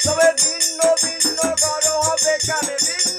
তবে ভিন্ন ভিন্ন করো হবে কানে ভিন্ন